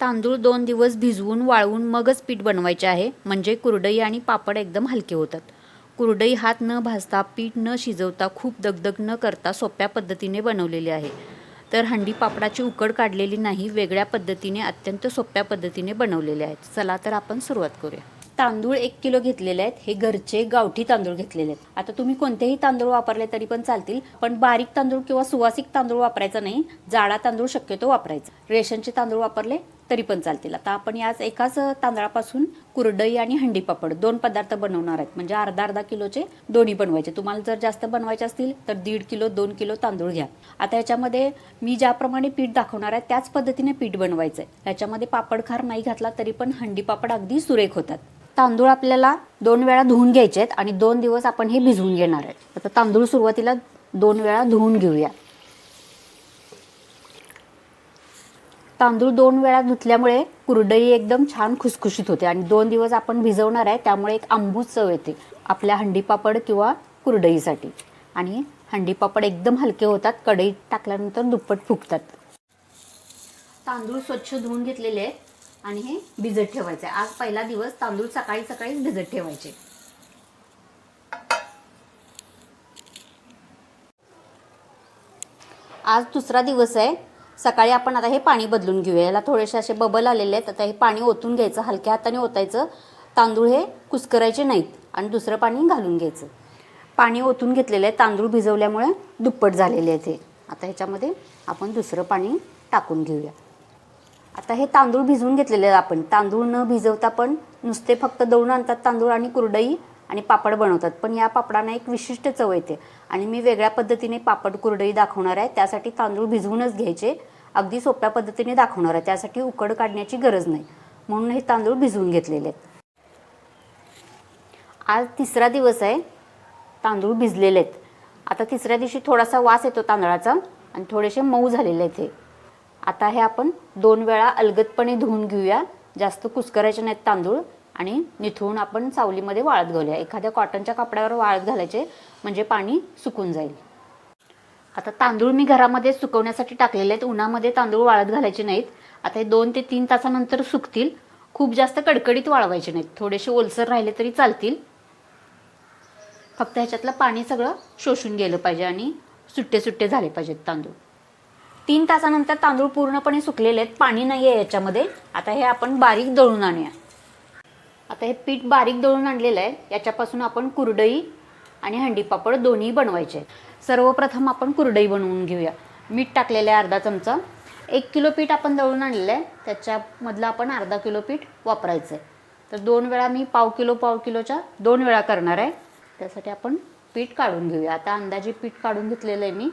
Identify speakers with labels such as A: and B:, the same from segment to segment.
A: तांदूळ दोन दिवस भिजवून वाळवून मगच पीठ बनवायचे आहे. म्हणजे कुरडई आणि पापड एकदम हलके होतात. कुरडई हात न भाजता पीठ न शिजवता खूप दगदग न करता सोप्या पद्धतीने बनवलेली आहे. तर हंडी पापडाची उकड काढलेली नाही वेगळ्या पद्धतीने अत्यंत सोप्या पद्धतीने बनवलेले आहेत. चला तर आपण सुरुवात करूया. तांदूळ एक किलो घेतलेले आहेत. हे घरचे गावठी तांदूळ घेतलेले आहेत. आता तुम्ही कोणतेही तांदूळ वापरले तरी पण चालतील पण बारीक तांदूळ किंवा सुवासिक तांदूळ वापरायचा नाही. जाडा तांदूळ शक्यतो वापरायचा. रेशनचे तांदूळ वापरले? तरी पण चालतील. आता आपण याच एकाच तांदळापासून कुरडई आणि हंडी पापड दोन पदार्थ बनवणार आहेत. म्हणजे अर्धा अर्धा किलोचे दोन्ही बनवायचे. तुम्हाला जर जास्त बनवायचे असतील तर दीड किलो दोन किलो तांदूळ घ्या. आता याच्यामध्ये मी ज्याप्रमाणे पीठ दाखवणार आहे त्याच पद्धतीने पीठ बनवायचं आहे याच्यामध्ये पापड खार नाही घातला तरी पण हंडी पापड अगदी सुरेख होतात. तांदूळ आपल्याला दोन वेळा धुवून घ्यायचे आहेत आणि दोन दिवस आपण हे भिजवून घेणार आहे. आता तांदूळ सुरुवातीला दोन वेळा धुवून घेऊया. तांदूळ दोन वेळा धुतल्यामुळे कुरडई एकदम छान खुसखुशीत होते आणि दोन दिवस आपण भिजवणार आहे त्यामुळे एक आंबूस चव येते आपल्या हंडीपापड किंवा कुरडईसाठी. आणि हंडीपापड एकदम हलके होतात कढईत टाकल्यानंतर दुप्पट फुगतात. तांदूळ स्वच्छ धुवून घेतलेले आहेत आणि हे भिजत ठेवायचे आज पहिला दिवस तांदूळ सकाळी सकाळी भिजत ठेवायचे. आज दुसरा दिवस आहे. सकाळी आपण आता हे पाणी बदलून घेऊया. याला थोडेसे असे बबल आलेले आहेत. आता हे पाणी ओतून घ्यायचं. हलक्या हाताने ओतायचं. तांदूळ हे कुस्करायचे नाहीत. आणि दुसरं पाणी घालून घ्यायचं. पाणी ओतून घेतलेलं आहे. तांदूळ भिजवल्यामुळे दुप्पट झालेले आहेत हे. आता ह्याच्यामध्ये आपण दुसरं पाणी टाकून घेऊया. आता हे तांदूळ भिजवून घेतलेले आहेत आपण. तांदूळ न भिजवता पण नुसते फक्त दळून आणतात तांदूळ आणि कुरडई आणि पापड बनवतात. पण या पापडांना एक विशिष्ट चव येते. आणि मी वेगळ्या पद्धतीने पापड कुरडई दाखवणार आहे. त्यासाठी तांदूळ भिजवूनच घ्यायचे. अगदी सोप्या पद्धतीने दाखवणार आहे. त्यासाठी उकड काढण्याची गरज नाही. म्हणून हे तांदूळ भिजवून घेतलेले आहेत. आज तिसरा दिवस आहे. तांदूळ भिजलेले आहेत. आता तिसऱ्या दिवशी थोडासा वास येतो तांदळाचा. आणि थोडेसे मऊ झालेले आहेत हे. आता हे आपण दोन वेळा अलगदपणे धुवून घेऊया. जास्त कुस्करायचे नाहीत तांदूळ. आणि निथळून आपण सावलीमध्ये वाळत घालूया. एखाद्या कॉटनच्या कपड्यावर वाळत घालायचे म्हणजे पाणी सुकून जाईल. आता तांदूळ मी घरामध्ये सुकवण्यासाठी टाकलेले आहेत. उन्हामध्ये तांदूळ वाळत घालायचे नाहीत. आता हे दोन ते तीन तासानंतर सुकतील. खूप जास्त कडकडीत वाळवायचे नाहीत. थोडेसे ओलसर राहिले तरी चालतील. फक्त ह्याच्यातलं पाणी सगळं शोषून गेलं पाहिजे आणि सुट्टे सुट्टे झाले पाहिजेत तांदूळ. तीन तासानंतर तांदूळ पूर्णपणे सुकलेले आहेत. पाणी नाही आहे याच्यामध्ये. आता हे आपण बारीक दळून आणूया. आता हे पीठ बारीक दळून आणलेलं आहे. याच्यापासून आपण कुरडई आणि हंडीपापड दोन्ही बनवायचे. सर्वप्रथम आपण कुरडई बनवून घेऊया. मीठ टाकलेलं आहे अर्धा चमचा. एक किलो पीठ आपण दळून आणलेलं आहे. त्याच्यामधलं आपण अर्धा किलो पीठ वापरायचं आहे. तर दोन वेळा मी पाव किलो पाव किलोच्या दोन वेळा करणार आहे. त्यासाठी आपण पीठ काढून घेऊया. आता अंदाजे पीठ काढून घेतलेलं आहे मी.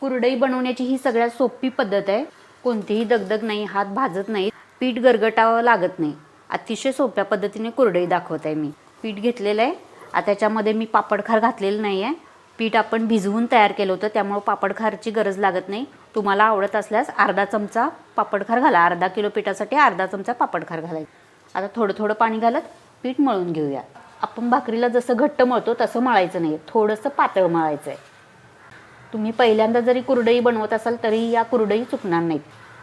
A: कुरडई बनवण्याची ही सगळ्यात सोपी पद्धत आहे. कोणतीही दगदग नाही हात भाजत नाही. पीठ गरगटावं लागत नाही. अतिशय सोप्या पद्धतीने कुरडई दाखवत आहे मी. पीठ घेतलेलं आहे. आता त्याच्यामध्ये मी पापडखार घातलेलं नाही आहे पीठ आपण भिजवून तयार केलं होतं त्यामुळं पापडखारची गरज लागत नाही. तुम्हाला आवडत असल्यास अर्धा चमचा पापडखार घाला. अर्धा किलो पिठासाठी अर्धा चमचा पापडखार घालायचा. आता थोडं थोडं पाणी घालत पीठ मळून घेऊया. आपण भाकरीला जसं घट्ट मळतो तसं मळायचं नाही. थोडंसं पातळ मळायचं आहे तुम्ही पहिल्यांदा जरी कुरडई बनवत असाल तरी या कुरडई चुकणार नाहीत.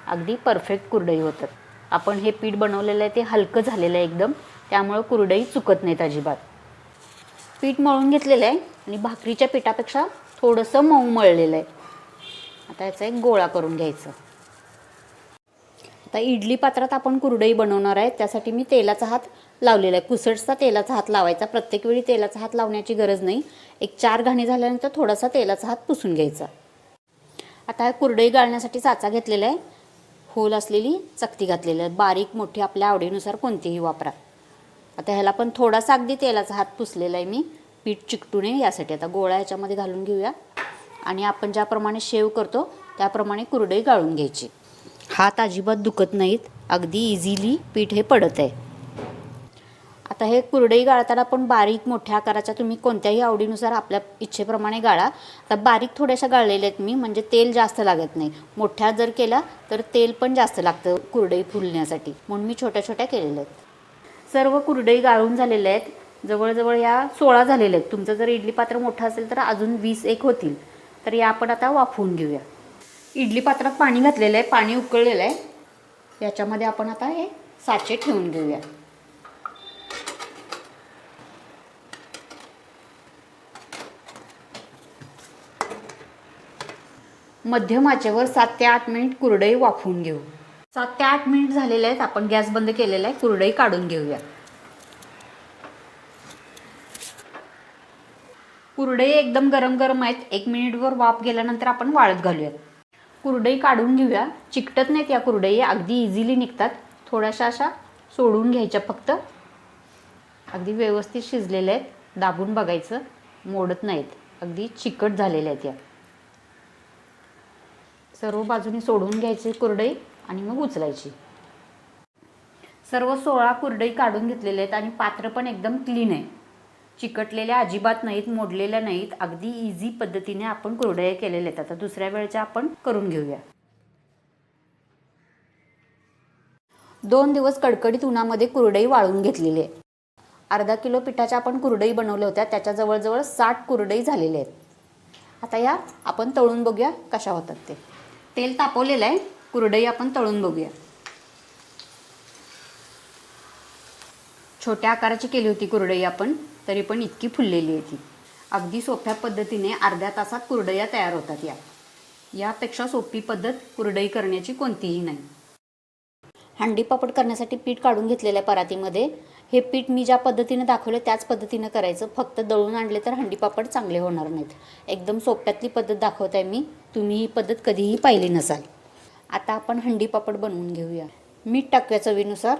A: अगदी परफेक्ट कुरडई होतात. आपण हे पीठ बनवलेलं आहे ते हलकं झालेलं आहे एकदम. त्यामुळं कुरडई चुकत नाहीत अजिबात. पीठ मळून घेतलेलं आहे आणि भाकरीच्या पिठापेक्षा थोडंसं मऊ मळलेलं आहे. आता याचा एक गोळा करून घ्यायचं. आता इडली पात्रात आपण कुरडई बनवणार आहे. त्यासाठी मी तेलाचा हात लावलेला आहे. कुसटचा तेलाचा हात लावायचा. प्रत्येक वेळी तेलाचा हात लावण्याची गरज नाही. एक चार घाणी झाल्यानंतर थोडासा तेलाचा हात पुसून घ्यायचा. आता कुरडई गाळण्यासाठी साचा घेतलेला आहे. होल असलेली चकती घातलेली आहे. बारीक मोठी आपल्या आवडीनुसार कोणतीही वापरा. आता ह्याला पण थोडासा अगदी तेलाचा हात पुसलेला आहे मी. पीठ चिकटू नये यासाठी. आता गोळा याच्यामध्ये घालून घेऊया. आणि आपण ज्याप्रमाणे शेव करतो त्याप्रमाणे कुरडई गाळून घ्यायची. हात अजिबात दुखत नाहीत. अगदी इझिली पीठ हे पडत आहे. आता हे कुरडई गाळताना पण बारीक मोठ्या आकाराच्या तुम्ही कोणत्याही आवडीनुसार आपल्या इच्छेप्रमाणे गाळा. आता बारीक थोड्याशा गाळलेल्या आहेत मी म्हणजे तेल जास्त लागत नाही. मोठ्या जर केला तर तेल पण जास्त लागतं कुरडई फुलण्यासाठी. म्हणून मी छोट्या छोट्या केलेल्या आहेत. सर्व कुरडई गाळून झालेल्या आहेत. जवळजवळ या सोळा झालेल्या आहेत. तुमचं जर इडली पात्र मोठं असेल तर अजून वीस एक होतील. तर या आपण आता वाफवून घेऊया. इडली पात्रात पाणी घातलेलं आहे. पाणी उकळलेलं आहे. याच्यामध्ये आपण आता हे साचे ठेवून घेऊया. मध्यम आचेवर सात ते आठ मिनिट कुरडई वाफवून घेऊ. सात ते आठ मिनिट झालेले आहेत. आपण गॅस बंद केलेला आहे. कुरडई काढून घेऊया. कुरडई एकदम गरम गरम आहेत. एक मिनिटवर वाफ गेल्यानंतर आपण वाळत घालूयात. कुरडई काढून घेऊया. चिकटत नाहीत या कुरडई. अगदी इझिली निघतात. थोड्याशा अशा सोडून घ्यायच्या फक्त. अगदी व्यवस्थित शिजलेल्या आहेत. दाबून बघायचं. मोडत नाहीत. अगदी चिकट झालेल्या आहेत या. सर्व बाजूनी सोडून घ्यायची कुरडई आणि मग उचलायची. सर्व सोळा कुरडई काढून घेतलेले आहेत आणि पात्र पण एकदम क्लीन आहे. चिकटलेल्या अजिबात नाहीत मोडलेल्या नाहीत. अगदी इझी पद्धतीने आपण कुरडया केलेल्या आहेत. आता दुसऱ्या वेळच्या आपण करून घेऊया. दोन दिवस कडकडीत उन्हामध्ये कुरडई वाळून घेतलेली आहे अर्धा किलो पिठाच्या आपण कुरडई बनवल्या होत्या. त्याच्या जवळजवळ साठ कुरडई झालेल्या आहेत. आता या आपण तळून बघूया कशा होतात ते. तेल तापवलेलं आहे. कुरडई आपण तळून बघूया. छोट्या आकाराची केली होती कुरडई आपण तरी पण इतकी फुललेली आहे ती. अगदी सोप्या पद्धतीने अर्ध्या तासात कुरडया तयार होतात या. यापेक्षा सोपी पद्धत कुरडई करण्याची कोणतीही नाही. हंडी पापड करण्यासाठी पीठ काढून घेतलेल्या परातीमध्ये हे पीठ मी ज्या पद्धतीने दाखवलं त्याच पद्धतीनं करायचं. फक्त दळून आणले तर हंडी पापड चांगले होणार नाहीत. एकदम सोप्यातली पद्धत दाखवत आहे मी. तुम्ही ही पद्धत कधीही पाहिली नसाल. आता आपण हंडी पापड बनवून घेऊया. मीठ टाकूया चवीनुसार.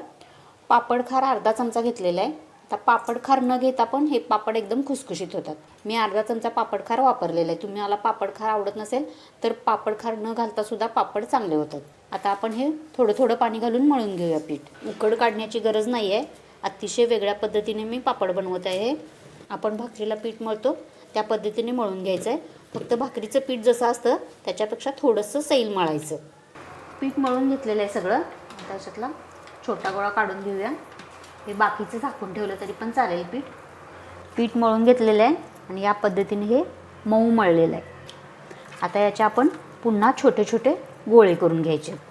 A: पापड खार अर्धा चमचा घेतलेला आहे. आता पापड खार न घेता पण हे पापड एकदम खुसखुशीत होतात. मी अर्धा चमचा पापड खार वापरलेला आहे. तुम्ही मला पापड खार आवडत नसेल तर पापड खार न घालता सुद्धा पापड चांगले होतात. आता आपण हे थोडं थोडं पाणी घालून मळून घेऊया पीठ. उकड काढण्याची गरज नाही आहे अतिशय वेगळ्या पद्धतीने मी पापड बनवत आहे. आपण भाकरीला पीठ मळतो. त्या पद्धतीने मळून घ्यायचं आहे फक्त भाकरीचं पीठ जसं असतं त्याच्यापेक्षा थोडंसं सैल मळायचं. पीठ मळून घेतलेलं आहे सगळं. त्याच्यातला छोटा गोळा काढून घेऊया. हे बाकीचं झाकून ठेवलं तरी पण चालेल पीठ. पीठ मळून घेतलेलं आहे आणि या पद्धतीने हे मऊ मळलेलं आहे. आता याचे आपण पुन्हा छोटे छोटे गोळे करून घ्यायचे.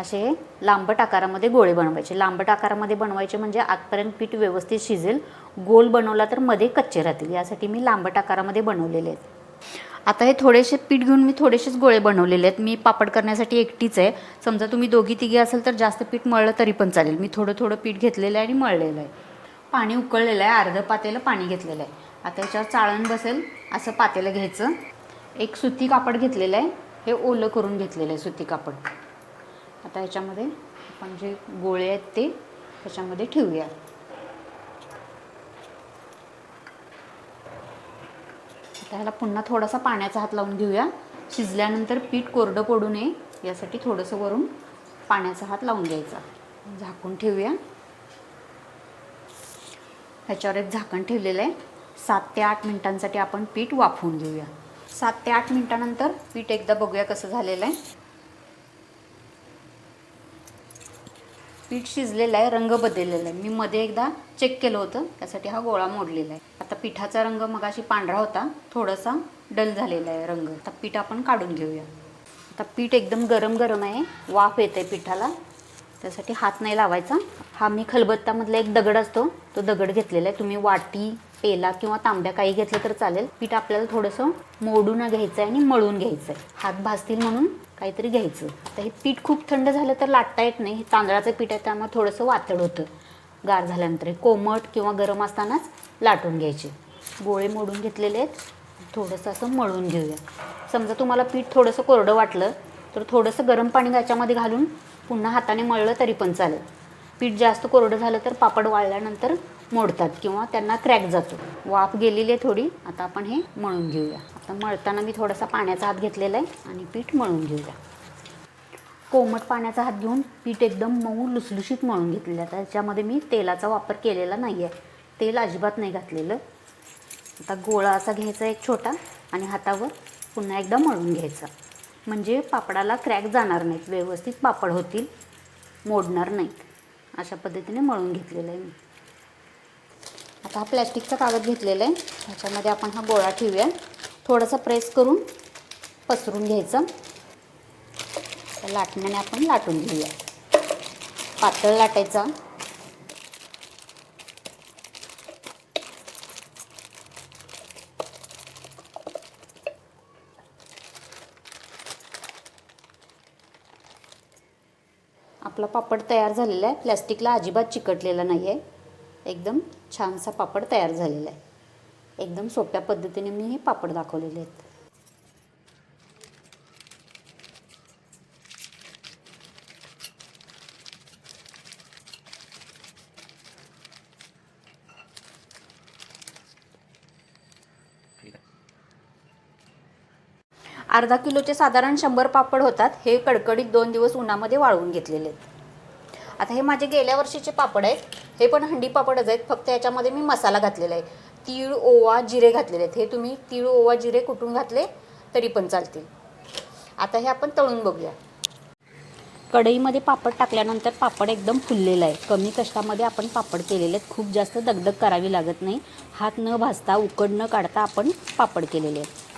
A: असे लांबट आकारामध्ये गोळे बनवायचे. लांबट आकारामध्ये बनवायचे म्हणजे आतपर्यंत पीठ व्यवस्थित शिजेल. गोल बनवला तर मध्ये कच्चे राहतील. यासाठी मी लांबट आकारामध्ये बनवलेले आहेत. आता हे थोडेसे पीठ घेऊन मी थोडेसेच गोळे बनवलेले आहेत. मी पापड करण्यासाठी एकटीच आहे. समजा तुम्ही दोघी तिघी असेल तर जास्त पीठ मळलं तरी पण चालेल. मी थोडं थोडं पीठ घेतलेलं आहे आणि मळलेलं आहे. पाणी उकळलेलं आहे. अर्धं पातेलं पाणी घेतलेलं आहे. आता याच्यावर चाळण बसेल. असं पातेलं घ्यायचं. एक सुती कापड घेतलेलं आहे. हे ओलं करून घेतलेलं आहे सुती कापड. आता ह्याच्यामध्ये आपण जे गोळे आहेत ते ह्याच्यामध्ये ठेवूया. आता ह्याला पुन्हा थोडासा पाण्याचा हात लावून घेऊया. शिजल्यानंतर पीठ कोरडं पडू नये यासाठी थोडंसं वरून पाण्याचा हात लावून घ्यायचा. झाकून ठेवूया. ह्याच्यावर एक झाकण ठेवलेलं आहे. सात ते आठ मिनिटांसाठी आपण पीठ वाफवून घेऊया. सात ते आठ मिनिटानंतर पीठ एकदा बघूया कसं झालेलं आहे. पीठ शिजलेलं आहे रंग बदललेला आहे. मी मध्ये एकदा चेक केलं होतं त्यासाठी हा गोळा मोडलेला आहे. आता पिठाचा रंग मगाशी पांढरा होता थोडासा डल झालेला आहे रंग. आता पीठ आपण काढून घेऊया. आता पीठ एकदम गरम गरम आहे वाफ येते पिठाला. त्यासाठी हात नाही लावायचा. हा मी खलबत्तामधला एक दगड असतो तो दगड घेतलेला आहे. तुम्ही वाटी पेला किंवा तांब्या काही घेतलं तर चालेल. पीठ आपल्याला थोडंसं मोडून घ्यायचं आहे आणि मळून घ्यायचं आहे हात भाजतील म्हणून काहीतरी घ्यायचं. आता हे पीठ खूप थंड झालं तर लाटता येत नाही. हे तांदळाचं पीठ आहे त्यामुळे थोडंसं वातड होतं. गार झाल्यानंतर हे कोमट किंवा गरम असतानाच लाटून घ्यायचे. गोळे मोडून घेतलेले आहेत. थोडंसं असं मळून घेऊया. समजा तुम्हाला पीठ थोडंसं कोरडं वाटलं तर थोडंसं गरम पाणी त्याच्यामध्ये घालून पुन्हा हाताने मळलं तरी पण चालेल. पीठ जास्त कोरडं झालं तर पापड वाळल्यानंतर मोडतात किंवा त्यांना क्रॅक जातो. वाफ गेलेली आहे थोडी आता आपण हे मळून घेऊया. आता मळताना मी थोडासा पाण्याचा हात घेतलेला आहे आणि पीठ मळून घेऊया. कोमट पाण्याचा हात घेऊन पीठ एकदम मऊ लुसलुशीत मळून घेतलेलं आहे. त्याच्यामध्ये मी तेलाचा वापर केलेला नाही आहे तेल अजिबात नाही घातलेलं. आता गोळा असा घ्यायचा एक छोटा आणि हातावर पुन्हा एकदा मळून घ्यायचा. म्हणजे पापडाला क्रॅक जाणार नाहीत. व्यवस्थित पापड होतील मोडणार नाहीत. अशा पद्धतीने मळून घेतलेलं आहे मी. आता हा प्लॅस्टिकचा कागद घेतलेला आहे. ह्याच्यामध्ये आपण हा गोळा ठेवूया. थोडासा प्रेस करून पसरून घ्यायचं. लाटण्याने आपण लाटून घेऊया. पातळ लाटायचा. आपला पापड तयार झालेला आहे. प्लॅस्टिकला अजिबात चिकटलेला नाही आहे एकदम छानसा पापड तयार झालेला आहे. एकदम सोप्या पद्धतीने मी हे पापड दाखवलेले आहेत. अर्धा किलोचे साधारण शंभर पापड होतात. हे कडकडीत दोन दिवस उन्हामध्ये वाळवून घेतलेले आहेत. आता हे माझे गेल्या वर्षीचे पापड आहेत. हे पण हंडी पापडच आहेत. फक्त याच्यामध्ये मी मसाला घातलेला आहे. तीळ ओवा जिरे घातलेले आहेत. हे तुम्ही तीळ ओवा जिरे कुटून घातले तरी पण चालतील. आता हे आपण तळून बघूया. कढईमध्ये पापड टाकल्यानंतर पापड एकदम फुललेला आहे. कमी कष्टामध्ये आपण पापड केलेले आहेत. खूप जास्त दगदग करावी लागत नाही. हात न भाजता उकड न काढता आपण पापड केलेले आहेत.